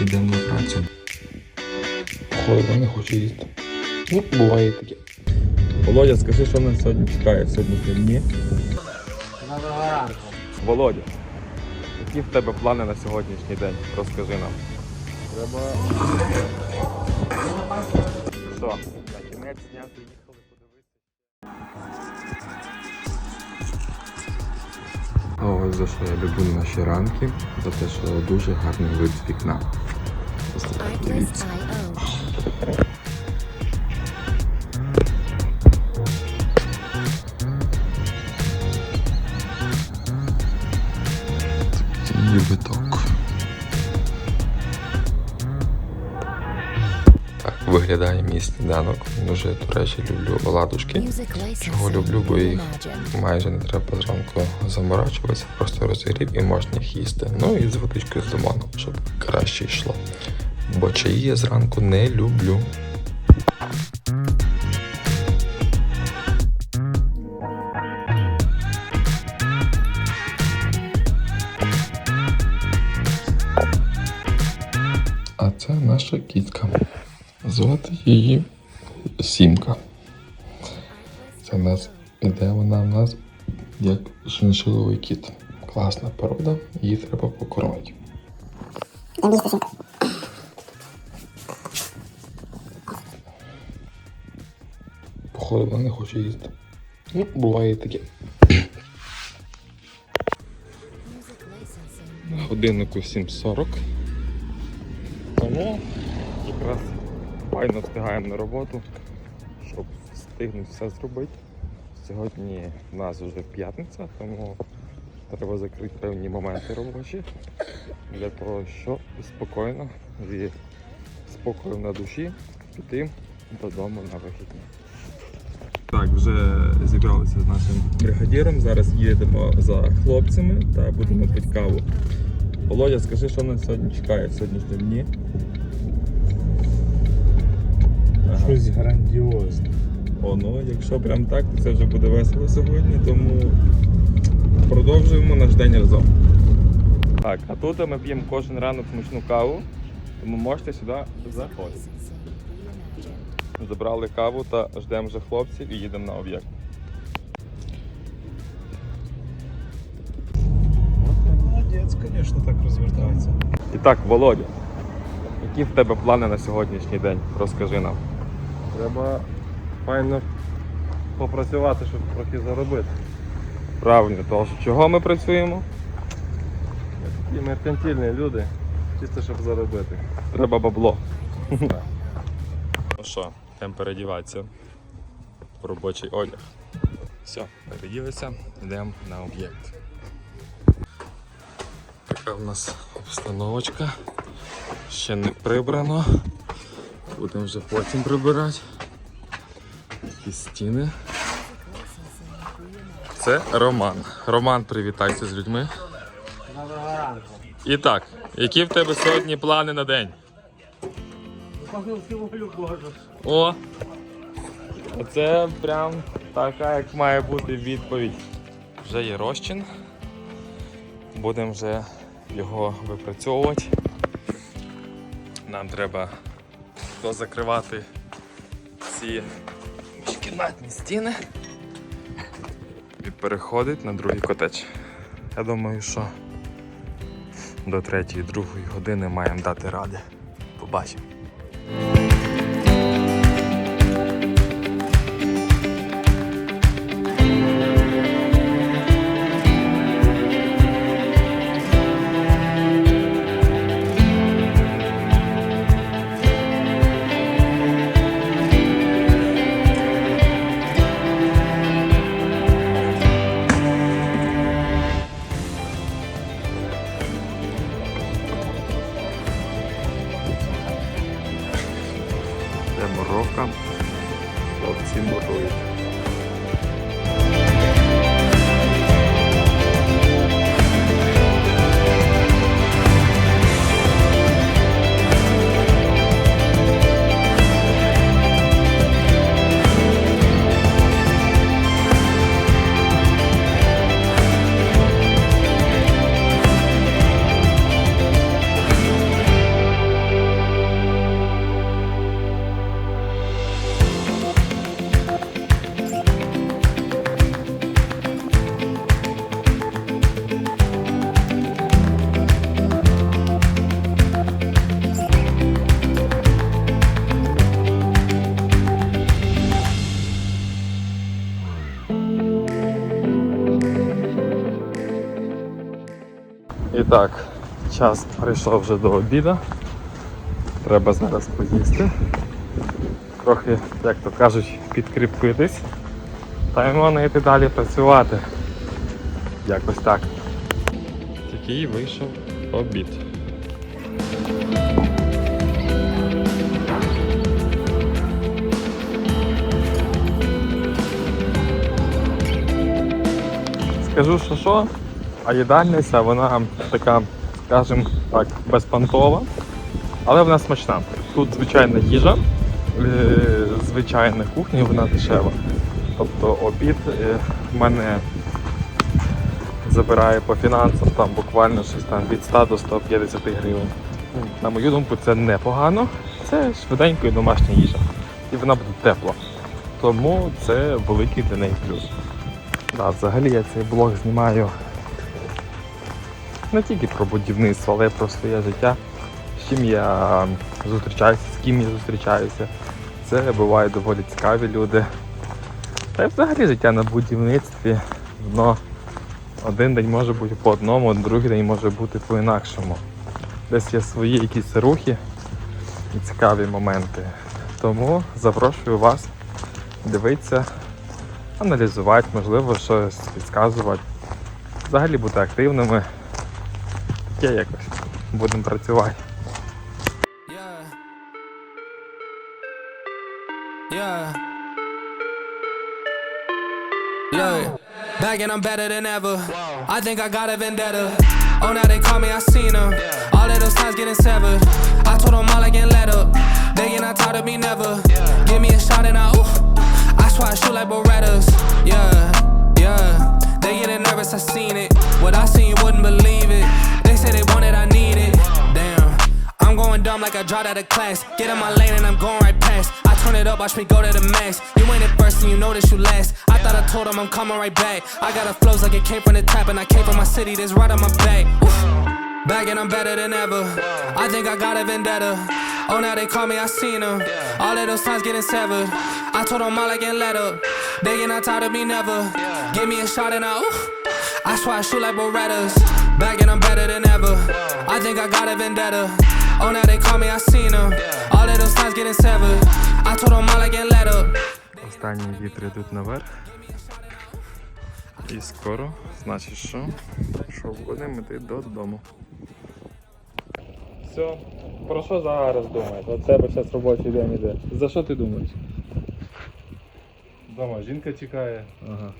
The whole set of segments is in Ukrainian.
йдемо на працю. Походу, не хочу їсти. Ну, буває таке. Володя, скажи, що нас сьогодні чекає в дні. Володя, які в тебе плани на сьогоднішній день? Розкажи нам. Треба. Що? На кінець дня приїхали подивитися. А ось за що я люблю наші ранки, за те, що дуже гарний вид з вікна. Дивіться. Такий Її виглядає мій сніданок. Дуже, до речі, люблю оладушки. Чого люблю, бо їх майже не треба зранку заморачуватися, просто розігрів і можна їх їсти. Ну і з водичкою з лимоном, щоб краще йшло. Бо чаї я зранку не люблю. А це наша кітка. Звати її Сімка. Це в нас іде вона в нас як шиншиловий кіт. Класна порода, її треба покормити. Походу, вона не хоче їсти. Ну, буває таке. На годиннику 7.40. Тому якраз файно встигаємо на роботу, щоб встигнути все зробити. Сьогодні в нас вже п'ятниця, тому треба закрити певні моменти робочі для того, щоб спокійно зі спокоєм на душі піти додому на вихідні. Так, вже зібралися з нашим бригадіром. Зараз їдемо за хлопцями та будемо пити каву. Володя, скажи, що нас сьогодні чекає в сьогоднішні дні. Ага. Щось грандіозне. О, ну якщо прям так, то це вже буде весело сьогодні, тому продовжуємо наш день разом. Так, а тут ми п'ємо кожен ранок смачну каву, тому можете сюди заходити. Забрали каву та ждемо вже хлопців і їдемо на об'єкт. Молодець, звісно, так розвертається. І так, Володя, які в тебе плани на сьогоднішній день? Розкажи нам. Треба файно попрацювати, щоб трохи заробити. Правильно, того що чого ми працюємо? Такі меркантильні люди, чисто щоб заробити. Треба бабло. Ну що, йдемо передіватися в робочий одяг. Все, переділися, йдемо на об'єкт. Така в нас обстановочка. Ще не прибрано. Будемо вже потім прибирати. Такі стіни. Це Роман. Роман, привітайся з людьми. Доброго ранку. І так, які в тебе сьогодні плани на день? О! Оце прям така, як має бути відповідь. Вже є розчин. Будемо вже його випрацьовувати. Нам треба дозакривати ці міжкімнатні стіни і переходить на другий котеч. Я думаю, що до 3-2 години маємо дати ради. Побачимо. Це моровка. Хлопці мурують. Так, час прийшов вже до обіду. Треба зараз поїсти. Трохи, як то кажуть, підкріпитись. Та й можна йти далі працювати. Якось так. Такий вийшов обід. Скажу, що що, а їдальниця, вона така, скажімо так, безпантова, але вона смачна. Тут звичайна їжа, е, звичайна кухня, вона дешева. Тобто обід е, в мене забирає по фінансам там буквально щось там від 100 до 150 гривень. На мою думку, це непогано. Це швиденько і домашня їжа. І вона буде тепла. Тому це великий для неї плюс. Да, взагалі я цей блог знімаю не тільки про будівництво, але про своє життя. З чим я зустрічаюся, з ким я зустрічаюся. Це бувають доволі цікаві люди. Та й взагалі життя на будівництві, воно один день може бути по одному, другий день може бути по-інакшому. Десь є свої якісь рухи і цікаві моменти. Тому запрошую вас дивитися, аналізувати, можливо, щось підказувати. Взагалі бути активними. Таке якось. Будемо працювати. Yeah. Yeah. Look, back and I'm better than ever. I think I got a vendetta. Oh, now they call me, I seen them. All of those times getting severed. I told them all I can let up. They get not tired of me never. Give me a shot and I, ooh. I swear I shoot like Berettas. Yeah, yeah. They getting nervous, I seen it. What I seen, you wouldn't believe it. Say they want it, I need it. Damn. I'm going dumb like I dropped out of class. Get in my lane and I'm going right past. I turn it up, watch me go to the max. You ain't at first and you know that you last. I thought I told him I'm coming right back. I got a flows like it came from the tap and I came from my city, that's right on my back. Oof. Back and I'm better than ever. I think I got a vendetta. Oh, now they call me, I seen them. All of those times getting severed. I told them all I can let up. They get not tired of me never. Give me a shot and I, ooh. I swear I shoot like Berettas. Back and I'm better than ever. I think I got a vendetta. Oh, now they call me, I seen them. All of those times getting severed. I told them all I can let up. Останні вітри йдуть наверх. І скоро, значить що? Що будемо йти додому. Все, про що зараз думаєте? От тебе зараз робочий день іде. За що ти думаєш? Дома жінка чекає, Ага.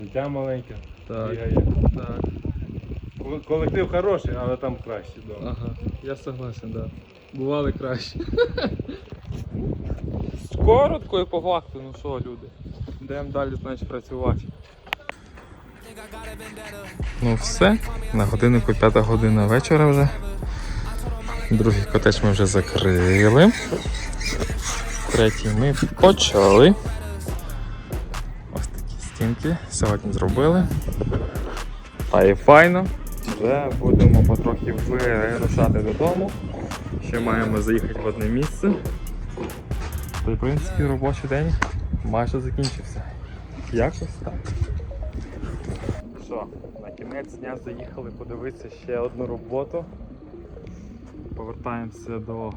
дитя маленьке, Так. бігає. Так. Кол- Колектив хороший, але там краще вдома. Ага, я согласен, да. Бували краще. Коротко і по факту, ну що, люди. Йдемо далі, значить, працювати. Ну все, на годиннику п'ята година вечора вже. Другий котеч ми вже закрили. Третій ми почали. Ось такі стінки сьогодні зробили. Та і файно. Вже будемо потрохи вирушати додому. Ще маємо заїхати в одне місце. Й в принципі робочий день майже закінчився. Якось так. Що, на кінець дня заїхали подивитися ще одну роботу. Повертаємося до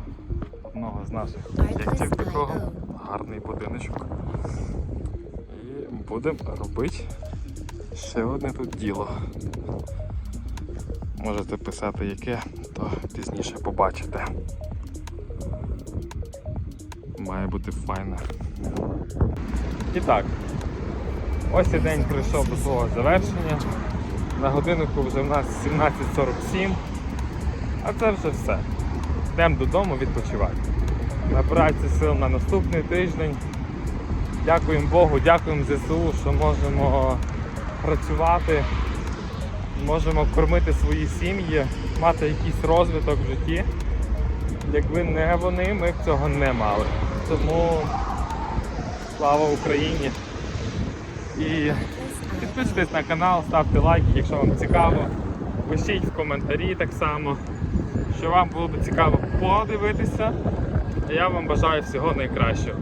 одного з наших об'єктів такого. Гарний будиночок. І будемо робити ще одне тут діло. Можете писати яке, то пізніше побачите. Має бути файне. І так, ось і день прийшов до свого завершення. На годиннику вже в нас 17.47. А це вже все. Йдемо додому відпочивати. Набирається сил на наступний тиждень. Дякуємо Богу, дякуємо ЗСУ, що можемо працювати, можемо кормити свої сім'ї, мати якийсь розвиток в житті. Якби не вони, ми б цього не мали. Тому слава Україні! І підписуйтесь на канал, ставте лайки, якщо вам цікаво. Пишіть в коментарі так само, що вам було б цікаво подивитися. Я вам бажаю всього найкращого.